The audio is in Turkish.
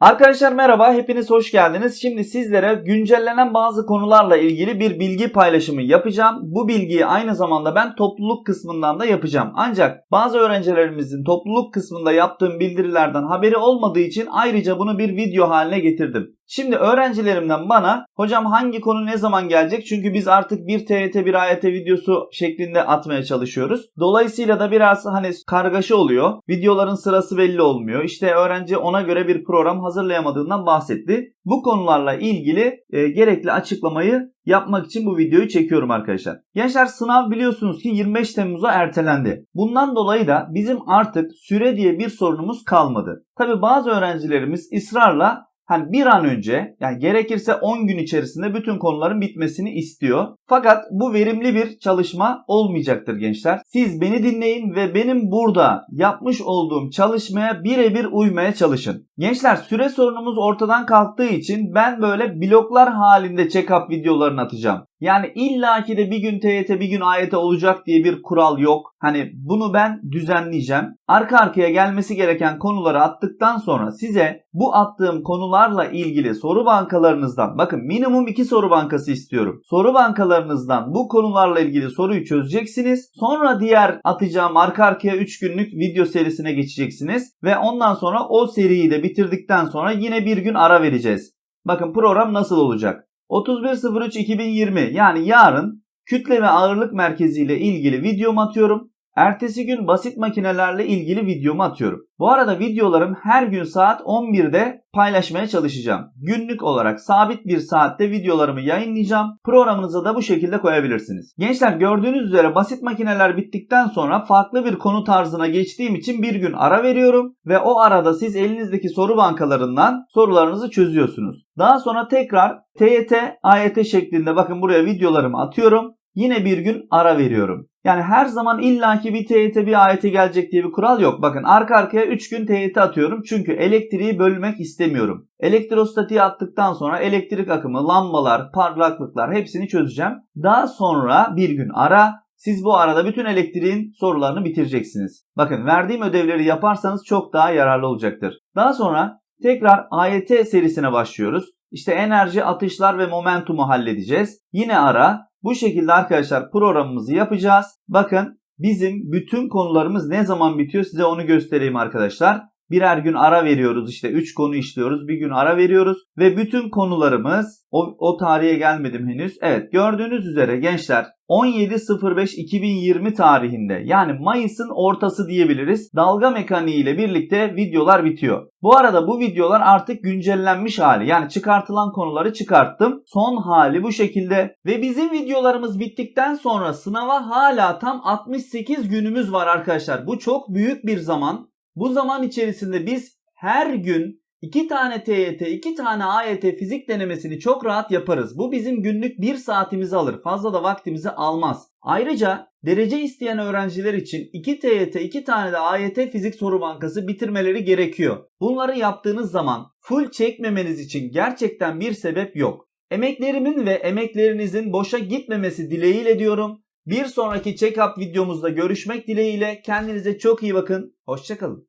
Arkadaşlar merhaba, hepiniz hoş geldiniz. Şimdi sizlere güncellenen bazı konularla ilgili bir bilgi paylaşımı yapacağım. Bu bilgiyi aynı zamanda ben topluluk kısmından da yapacağım. Ancak bazı öğrencilerimizin topluluk kısmında yaptığım bildirilerden haberi olmadığı için ayrıca bunu bir video haline getirdim. Şimdi öğrencilerimden bana hocam hangi konu ne zaman gelecek? Çünkü biz artık bir TYT bir AYT videosu şeklinde atmaya çalışıyoruz. Dolayısıyla da biraz hani kargaşa oluyor. Videoların sırası belli olmuyor. İşte öğrenci ona göre bir program hazırlayamadığından bahsetti. Bu konularla ilgili e, gerekli açıklamayı yapmak için bu videoyu çekiyorum arkadaşlar. Gençler sınav biliyorsunuz ki 25 Temmuz'a ertelendi. Bundan dolayı da bizim artık süre diye bir sorunumuz kalmadı. Tabi bazı öğrencilerimiz ısrarla hani bir an önce yani gerekirse 10 gün içerisinde bütün konuların bitmesini istiyor. Fakat bu verimli bir çalışma olmayacaktır gençler. Siz beni dinleyin ve benim burada yapmış olduğum çalışmaya birebir uymaya çalışın. Gençler süre sorunumuz ortadan kalktığı için ben böyle bloklar halinde check-up videolarını atacağım. Yani illaki de bir gün TYT bir gün AYT olacak diye bir kural yok. Hani bunu ben düzenleyeceğim. Arka arkaya gelmesi gereken konuları attıktan sonra size bu attığım konularla ilgili soru bankalarınızdan bakın minimum 2 soru bankası istiyorum. Soru bankalarınızdan bu konularla ilgili soruyu çözeceksiniz. Sonra diğer atacağım arka arkaya 3 günlük video serisine geçeceksiniz. Ve ondan sonra o seriyi de bitirdikten sonra yine bir gün ara vereceğiz. Bakın program nasıl olacak? 31.03.2020 yani yarın kütle ve ağırlık merkezi ile ilgili videomu atıyorum. Ertesi gün basit makinelerle ilgili videomu atıyorum. Bu arada videolarım her gün saat 11'de paylaşmaya çalışacağım. Günlük olarak sabit bir saatte videolarımı yayınlayacağım. Programınıza da bu şekilde koyabilirsiniz. Gençler gördüğünüz üzere basit makineler bittikten sonra farklı bir konu tarzına geçtiğim için bir gün ara veriyorum ve o arada siz elinizdeki soru bankalarından sorularınızı çözüyorsunuz. Daha sonra tekrar TYT, AYT şeklinde bakın buraya videolarımı atıyorum. Yine bir gün ara veriyorum. Yani her zaman illaki bir TYT bir AYT gelecek diye bir kural yok. Bakın arka arkaya 3 gün TYT atıyorum. Çünkü elektriği bölmek istemiyorum. Elektrostatiği attıktan sonra elektrik akımı, lambalar, parlaklıklar hepsini çözeceğim. Daha sonra bir gün ara. Siz bu arada bütün elektriğin sorularını bitireceksiniz. Bakın verdiğim ödevleri yaparsanız çok daha yararlı olacaktır. Daha sonra tekrar AYT serisine başlıyoruz. İşte enerji, atışlar ve momentumu halledeceğiz. Yine ara. Bu şekilde arkadaşlar programımızı yapacağız. Bakın bizim bütün konularımız ne zaman bitiyor size onu göstereyim arkadaşlar. Birer gün ara veriyoruz işte 3 konu işliyoruz bir gün ara veriyoruz ve bütün konularımız o, o tarihe gelmedim henüz. Evet gördüğünüz üzere gençler 17.05.2020 tarihinde yani Mayıs'ın ortası diyebiliriz. Dalga mekaniği ile birlikte videolar bitiyor. Bu arada bu videolar artık güncellenmiş hali. Yani çıkartılan konuları çıkarttım. Son hali bu şekilde. Ve bizim videolarımız bittikten sonra sınava hala tam 68 günümüz var arkadaşlar. Bu çok büyük bir zaman. Bu zaman içerisinde biz her gün 2 tane TYT, 2 tane AYT fizik denemesini çok rahat yaparız. Bu bizim günlük 1 saatimizi alır. Fazla da vaktimizi almaz. Ayrıca derece isteyen öğrenciler için 2 TYT, 2 tane de AYT fizik soru bankası bitirmeleri gerekiyor. Bunları yaptığınız zaman full çekmemeniz için gerçekten bir sebep yok. Emeklerimin ve emeklerinizin boşa gitmemesi dileğiyle diyorum. Bir sonraki check-up videomuzda görüşmek dileğiyle kendinize çok iyi bakın. Hoşçakalın.